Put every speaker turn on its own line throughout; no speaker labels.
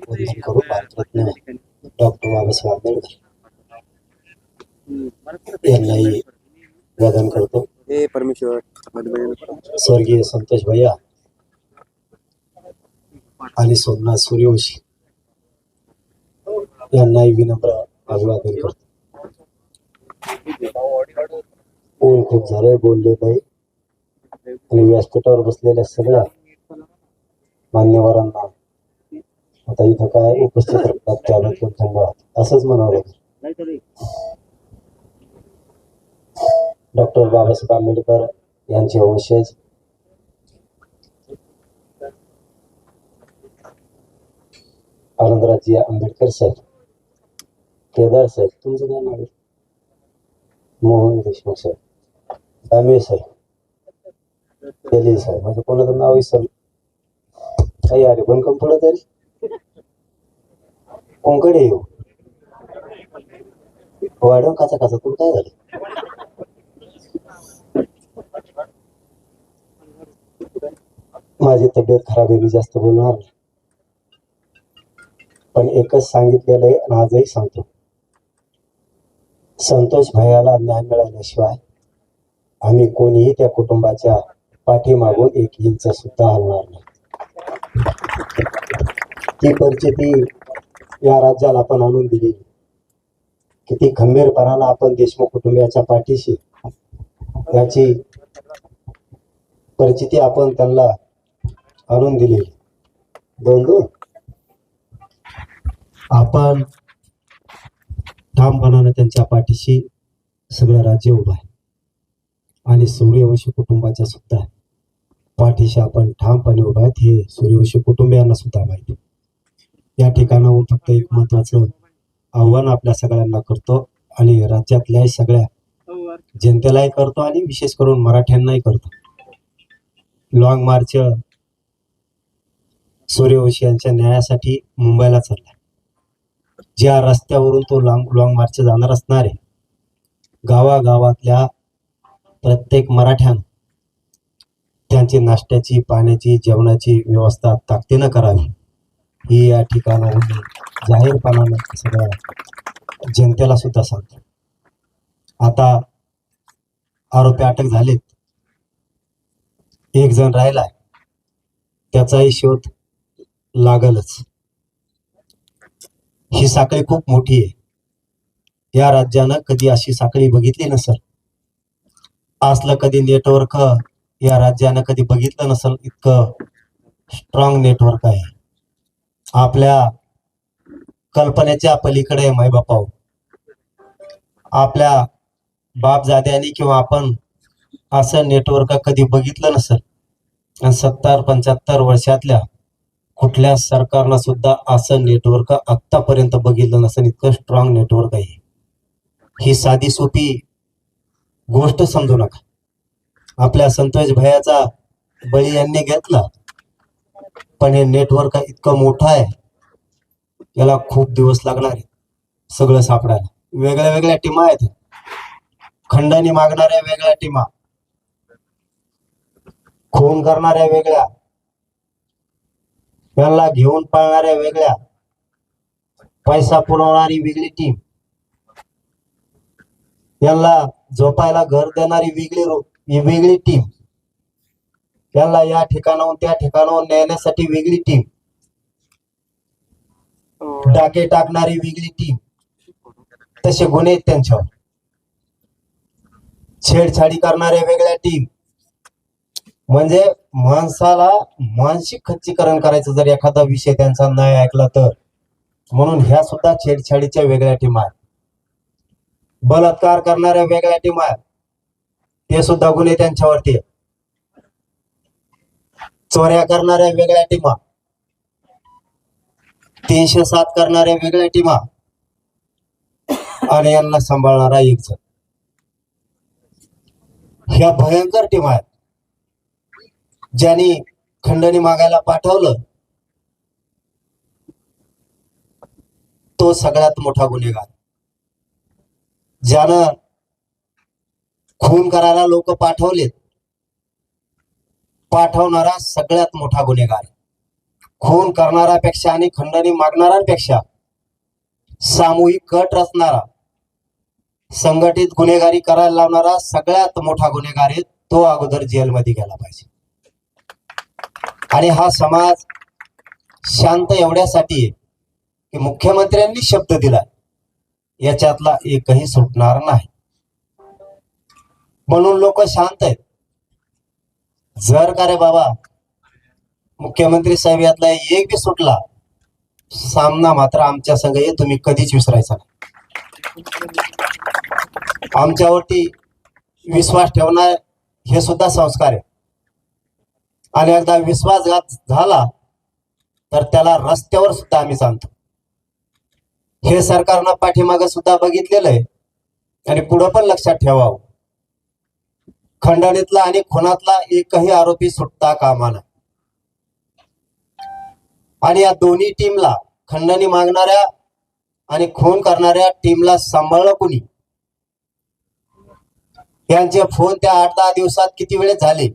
वंदन करू भारतरत्न डॉक्टर बाबासाहेब आंबेडकर यांनाही वंदन करतो
हे परमेश्वर
स्वर्गीय संतोष भैया आणि सोमनाथ सूर्यवंशी यांनाही विनम्र अभिवादन करतो ऊन खूप झालंय बोलले नाही आणि व्यासपीठावर बसलेल्या सगळ्या मान्यवरांना आता इथं काय उपस्थित राहतात त्याबद्दल धन्यवाद असंच म्हणावं लागेल. डॉक्टर बाबासाहेब आंबेडकर यांचे वंशज आनंदराजी आंबेडकर साहेब केदार साहेब तुमचं काय नाव? आहे मोहन देशमुख साहेब दामे साहेब तेली साहेब म्हणजे कोणाचं नाव विसरलं काही अरे पण कम पडत तरी कोंकण येऊ. वाढव काचा काचा तू काय झालं? माझी तब्येत खराब आहे मी जास्त बोलणार पण एकच सांगितलेलं आहे आणि आजही सांगतो. संतोष भैयाला ज्ञान मिळाल्याशिवाय आम्ही कोणीही त्या कुटुंबाच्या पाठीमागून एक इंच सुद्धा हलणार नाही. ती परिस्थिती या राज्याला आपण आणून दिली किती खंबीरपणानं आपण देशमुख कुटुंबियाच्या पाठीशी याची परिस्थिती आपण त्यांना आणून दिली दोन दोन आपण ठामपणानं त्यांच्या पाठीशी सगळं राज्य उभं आहे. आणि सूर्यवंशी कुटुंबाच्या सुद्धा पाठीशी आपण ठामपणे उभा आहेत हे सूर्यवंशी कुटुंबियांना सुद्धा माहिती या ठिकाणाहून फक्त एक महत्वाचं आव्हान आपल्या सगळ्यांना करतो आणि राज्यातल्या सगळ्या जनतेलाही करतो आणि विशेष करून मराठ्यांनाही करतो. लॉंग मार्च सूर्यवंशी यांच्या न्यायासाठी मुंबईला चाललाय. ज्या रस्त्यावरून तो लॉंग लॉंग मार्च जाणार असणार आहे गावागावातल्या प्रत्येक मराठ्यानं त्यांची नाश्त्याची पाण्याची जेवणाची व्यवस्था ताकदीनं करावी. हे या ठिकाणाहून जाहीरपणानं सगळ्या जनतेला सुद्धा सांगतो. आता आरोपी अटक झालेत. एक जण राहिलाय. त्याचाही शोध लागलच. ही साखळी खूप मोठी आहे. या राज्यानं कधी अशी साखळी बघितली नसल? असलं कधी नेटवर्क या राज्यानं कधी बघितलं नसल? इतकं स्ट्रॉंग नेटवर्क आहे. आपल्या कल्पनेच्या पलीकडे आहे मायबापाव आपल्या बापजाद्यांनी किंवा आपण असं नेटवर्क कधी बघितलं नसेल आणि सत्तर पंच्याहत्तर वर्षातल्या कुठल्या सरकारनं सुद्धा असं नेटवर्क आत्तापर्यंत बघितलं नसेल इतकं स्ट्रॉंग नेटवर्क आहे. ही साधी सोपी गोष्ट समजू नका. आपल्या संतोष भयाचा बळी यांनी घेतला पण हे नेटवर्क इतकं मोठं आहे. याला खूप दिवस लागणार आहे. सगळं सापडायला. वेगळ्या वेगळ्या टीमा आहेत. खंडणी मागणाऱ्या वेगळ्या टीमा. खून करणाऱ्या वेगळ्या. यांना घेऊन पाळणाऱ्या वेगळ्या. पैसा पुरवणारी वेगळी टीम. यांना झोपायला घर देणारी वेगळी रो- वेगळी टीम. यांना या ठिकाणाहून त्या ठिकाणाहून नेण्यासाठी वेगळी टीम डाके टाकणारी वेगळी टीम तसे गुन्हे आहेत त्यांच्यावर. छेडछाडी करणाऱ्या वेगळ्या टीम म्हणजे माणसाला मानसिक खच्चीकरण करायचं जर एखादा विषय त्यांचा नाही ऐकला तर. म्हणून ह्या सुद्धा छेडछाडीच्या वेगळ्या टीम आहेत. बलात्कार करणाऱ्या वेगळ्या टीम आहेत. ते सुद्धा गुन्हे त्यांच्यावरती. चोऱ्या करणाऱ्या वेगळ्या टीमा. तीनशे सात करणाऱ्या वेगळ्या टीमा. आणि यांना सांभाळणारा एक जण. ह्या भयंकर टीमा आहेत. ज्यांनी खंडणी मागायला पाठवलं तो सगळ्यात मोठा गुन्हेगार. ज्यानं खून करायला लोक पाठवलेत पाठवणारा सगळ्यात मोठा गुन्हेगार. खून करणाऱ्यापेक्षा आणि खंडणी मागणाऱ्यांपेक्षा सामूहिक कट रचणारा संघटित गुन्हेगारी करायला लावणारा सगळ्यात मोठा गुन्हेगार आहे तो अगोदर जेलमध्ये गेला पाहिजे. आणि हा समाज शांत एवढ्यासाठी आहे की मुख्यमंत्र्यांनी शब्द दिला याच्यातला एकही सुटणार नाही. म्हणून लोक शांत आहेत. जर का रे बाबा मुख्यमंत्री साहेब यातला एक बी सुटला सामना मात्र आमच्या संघ हे तुम्ही कधीच विसरायचा नाही. आमच्यावरती विश्वास ठेवणार हे सुद्धा संस्कार आहे. आणि एकदा विश्वासघात झाला तर त्याला रस्त्यावर सुद्धा आम्ही सांगतो. हे सरकारनं पाठीमागं सुद्धा बघितलेलं आहे. आणि पुढं पण लक्षात ठेवावं. खंडणीतला आणि खुनातला एकही आरोपी सुटता कामा नाही आणि या दोन्ही टीमला खंडणी मागणाऱ्या आणि खून करणाऱ्या टीमला सांभाळलं कुणी? यांचे फोन त्या आठ दहा दिवसात किती वेळेस झाले?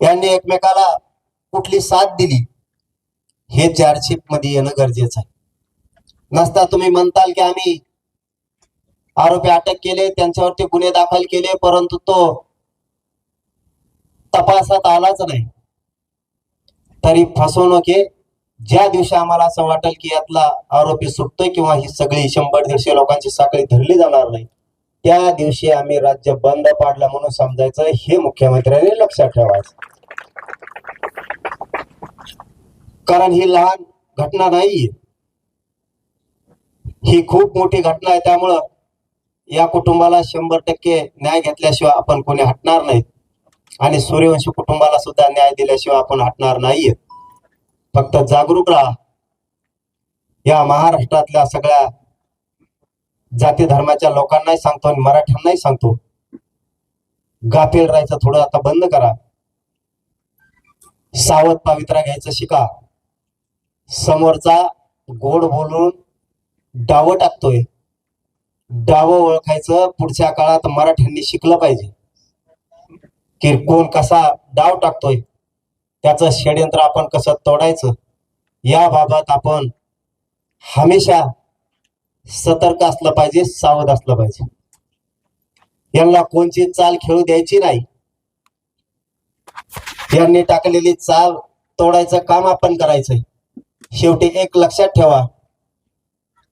यांनी एकमेकाला कुठली साथ दिली? हे चार्जशीटमध्ये येणं गरजेचं आहे. नसता तुम्ही म्हणताल की आम्ही आरोपी अटक केले त्यांच्यावरती गुन्हे दाखल केले परंतु तो तपासात आलाच नाही. तरी फसवणूक आहे. ज्या दिवशी आम्हाला असं वाटेल की यातला आरोपी सुटतोय किंवा ही सगळी शंभर दीडशे लोकांची साखळी धरली जाणार नाही त्या दिवशी आम्ही राज्य बंद पाडलं म्हणून समजायचं हे मुख्यमंत्र्यांनी लक्षात ठेवायचं. कारण ही लहान घटना नाहीये. ही खूप मोठी घटना आहे त्यामुळं या कुटुंबाला शंभर टक्के न्याय घेतल्याशिवाय आपण कोणी हटणार नाहीत आणि सूर्यवंशी कुटुंबाला सुद्धा न्याय दिल्याशिवाय आपण हटणार नाहीये. फक्त जागरूक राहा. या महाराष्ट्रातल्या सगळ्या जाती धर्माच्या लोकांनाही सांगतो आणि मराठ्यांनाही सांगतो. गाफील राहायचं थोडं आता बंद करा. सावध पावित्रा घ्यायचं शिका. समोरचा गोड बोलून डाव टाकतोय. डाव ओळखायचं पुढच्या काळात मराठ्यांनी शिकलं पाहिजे. की कोण कसा डाव टाकतोय त्याचं षडयंत्र आपण कसं तोडायचं याबाबत आपण हमेशा सतर्क असलं पाहिजे सावध असलं पाहिजे. यांना कोणची चाल खेळू द्यायची नाही. यांनी टाकलेली चाल तोडायचं काम आपण करायचंय. शेवटी एक लक्षात ठेवा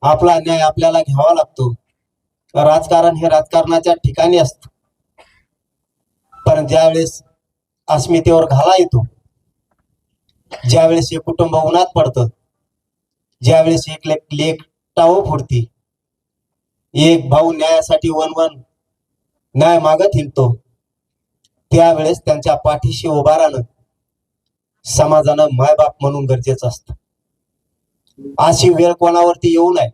आपला न्याय आपल्याला घ्यावा लागतो. राजकारण हे राजकारणाच्या ठिकाणी असत. पण ज्यावेळेस अस्मितेवर घाला येतो ज्यावेळेस हे कुटुंब उन्हात पडतं ज्यावेळेस एक लेख लेख टाव फुडती एक भाऊ न्यायासाठी वन वन न्याय मागत हिंडतो त्यावेळेस त्यांच्या पाठीशी उभा राहणं समाजानं मायबाप म्हणून गरजेचं असतं. अशी वेळ कोणावरती येऊ नये.